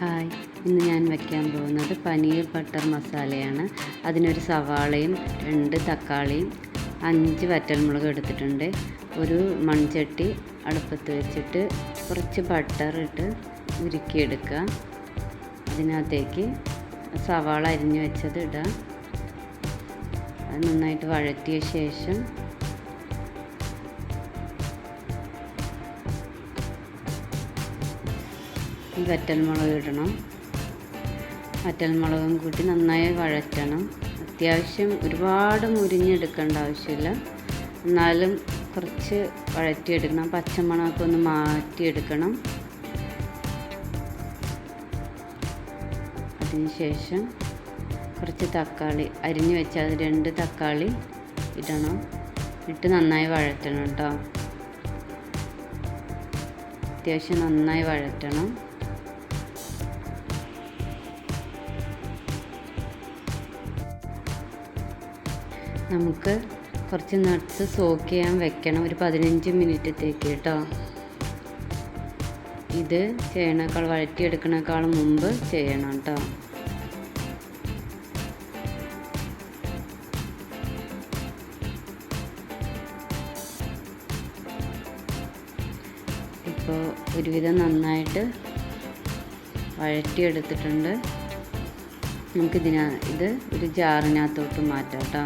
Hi. ഇന്ന് ഞാൻ വയ്ക്കാൻ പോകുന്നത് പനീർ ബട്ടർ മസാലയാണ്. അതിനൊരു സവാളയും രണ്ട് തക്കാളിയും അഞ്ച് വറ്റൽമുളക് എടുത്തിട്ടുണ്ട്. ഒരു മൺചട്ടി അടുപ്പത്ത് വെച്ചിട്ട് കുറച്ച് ബട്ടർ ഇട്ട് ഉരുക്കിയെടുക്കുക. അതിനകത്തേക്ക് സവാള അരിഞ്ഞു വെച്ചത് ഇടുക അത് നന്നായിട്ട് വഴറ്റിയ ശേഷം ഈ വറ്റൽമുളക് ഇടണം. വറ്റൽമുളകും കൂട്ടി നന്നായി വഴറ്റണം. അത്യാവശ്യം ഒരുപാട് മുരിഞ്ഞെടുക്കേണ്ട ആവശ്യമില്ല. എന്നാലും കുറച്ച് വഴറ്റിയെടുക്കണം. പച്ചമണമൊക്കെ ഒന്ന് മാറ്റിയെടുക്കണം. അതിനുശേഷം കുറച്ച് തക്കാളി അരിഞ്ഞു വെച്ചാൽ രണ്ട് തക്കാളി ഇടണം. ഇട്ട് നന്നായി വഴറ്റണം കേട്ടോ അത്യാവശ്യം നന്നായി വഴറ്റണം. നമുക്ക് കുറച്ച് നട്ട്സ് സോക്ക് ചെയ്യാൻ വെക്കണം. ഒരു പതിനഞ്ച് മിനിറ്റത്തേക്ക് കേട്ടോ. ഇത് ചെയ്യണേക്കാൾ വഴറ്റിയെടുക്കണേക്കാൾ മുമ്പ് ചെയ്യണം കേട്ടോ. ഇപ്പോൾ ഒരുവിധം നന്നായിട്ട് വഴറ്റിയെടുത്തിട്ടുണ്ട്. നമുക്കിതിനാ ഇത് ഒരു ജാറിനകത്തോട്ട് മാറ്റാം കേട്ടോ.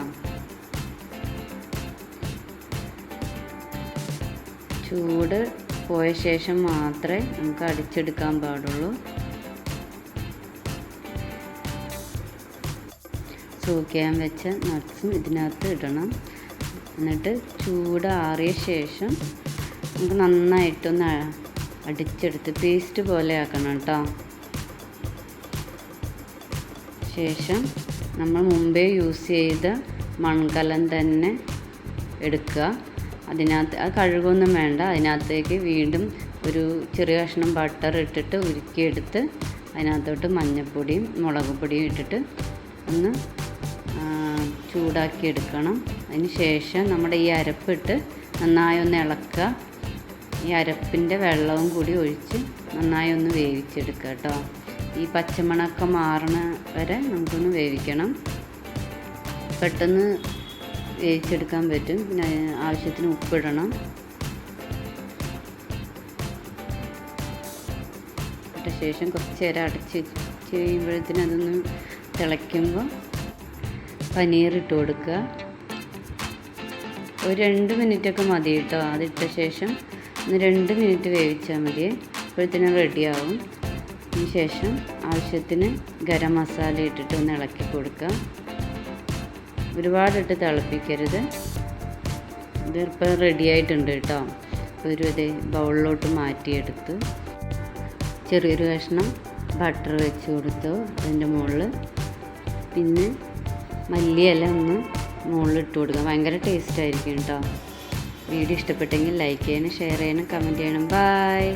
ചൂട് പോയ ശേഷം മാത്രമേ നമുക്ക് അടിച്ചെടുക്കാൻ പാടുള്ളൂ. സൂക്കാൻ വെച്ച നട്ട്സും ഇതിനകത്ത് ഇടണം. എന്നിട്ട് ചൂട് ആറിയ ശേഷം നമുക്ക് നന്നായിട്ടൊന്ന് അടിച്ചെടുത്ത് പേസ്റ്റ് പോലെ ആക്കണം കേട്ടോ. ശേഷം നമ്മൾ മുമ്പേ യൂസ് ചെയ്ത മൺകലം തന്നെ എടുക്കുക. അതിനകത്ത് അത് കഴുകൊന്നും വേണ്ട. അതിനകത്തേക്ക് വീണ്ടും ഒരു ചെറിയ കഷ്ണം ബട്ടർ ഇട്ടിട്ട് ഉരുക്കിയെടുത്ത് അതിനകത്തോട്ട് മഞ്ഞൾപ്പൊടിയും മുളക് പൊടിയും ഇട്ടിട്ട് ഒന്ന് ചൂടാക്കി എടുക്കണം അതിന് ശേഷം നമ്മുടെ ഈ അരപ്പിട്ട് നന്നായി ഒന്ന് ഇളക്കുക. ഈ അരപ്പിന്റെ വെള്ളവും കൂടി ഒഴിച്ച് നന്നായി ഒന്ന് വേവിച്ചെടുക്കുക കേട്ടോ. ഈ പച്ചമണമൊക്കെ മാറണ വരെ നമുക്കൊന്ന് വേവിക്കണം. പെട്ടെന്ന് വേവിച്ചെടുക്കാൻ പറ്റും. പിന്നെ ആവശ്യത്തിന് ഉപ്പിടണം. ഇട്ട ശേഷം കുറച്ച് നേരം അടച്ച് ചെയ്യുമ്പോഴത്തേന് അതൊന്ന് തിളയ്ക്കുമ്പോൾ പനീർ ഇട്ട് കൊടുക്കുക. ഒരു രണ്ട് മിനിറ്റൊക്കെ മതി കേട്ടോ. അതിട്ട ശേഷം ഒന്ന് രണ്ട് മിനിറ്റ് വേവിച്ചാൽ മതി. അപ്പോഴത്തേനും റെഡിയാവും അതിന് ശേഷം ആവശ്യത്തിന് ഗരം മസാല ഇട്ടിട്ട് ഒന്ന് ഇളക്കി കൊടുക്കുക. ഒരുപാടിട്ട് തിളപ്പിക്കരുത്. ഇതിപ്പോൾ റെഡി ആയിട്ടുണ്ട് കേട്ടോ. ഒരു ഇതേ ബൗളിലോട്ട് മാറ്റിയെടുത്ത് ചെറിയൊരു കഷ്ണം ബട്ടർ വെച്ച് കൊടുത്തു അതിന്റെ മുകളിൽ. പിന്നെ മല്ലിയില ഒന്ന് മുകളിൽ ഇട്ട് കൊടുക്കാം ഭയങ്കര ടേസ്റ്റ് ആയിരിക്കും കേട്ടോ. വീഡിയോ ഇഷ്ടപ്പെട്ടെങ്കിൽ ലൈക്ക് ചെയ്യണം ഷെയർ ചെയ്യണം കമന്റ് ചെയ്യണം ബായ്